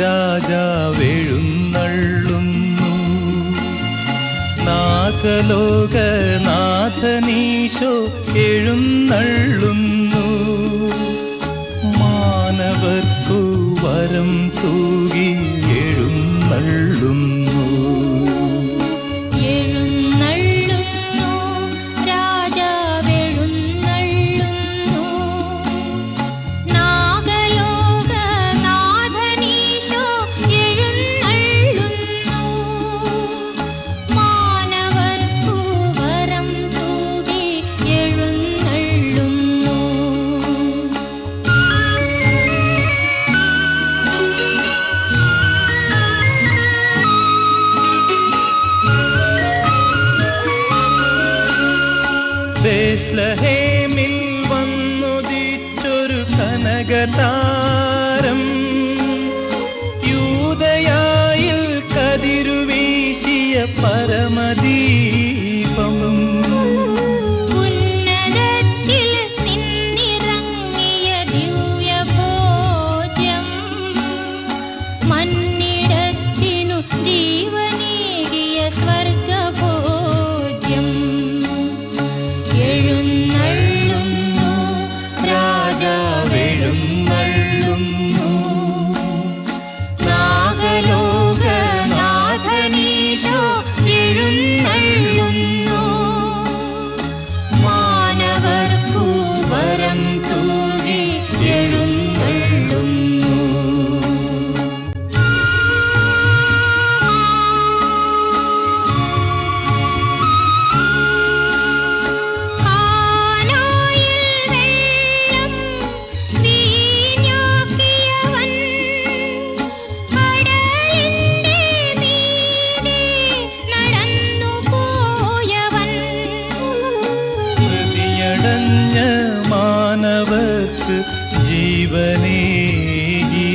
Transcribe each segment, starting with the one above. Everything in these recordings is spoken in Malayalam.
രാജാവെഴുന്നള്ളുന്നു. നാഗലോകനാഥനീശോ എഴുന്നള്ളുന്നു. മാനവർക്കു വരം തൂകി എഴുന്നള്ളുന്നു എഴുന്നള്ളുന്നു. ബേത്ലഹേമിൽ വന്നുദിച്ചൊരു കനകതാരം. യൂതയായിൽ കതിരുവീശിയ പരമദീപം മാനവർക്ക് ജീവനേകി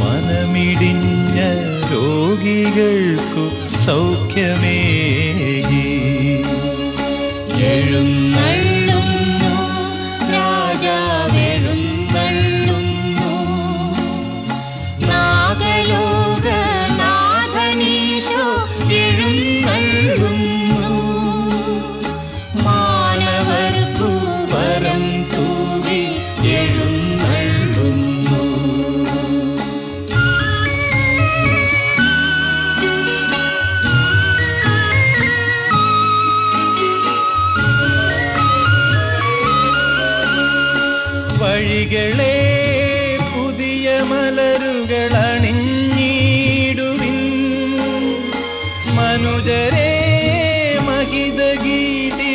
മനമിടിഞ്ഞ രോഗികൾക്കു സൗഖ്യമേകി. എഴുന്നള്ളുന്നു വഴികളെ പുതിയ മലരുകൾ അണിഞ്ഞിടുവിൻ മനുജരെ മഹിത ഗീതികൾ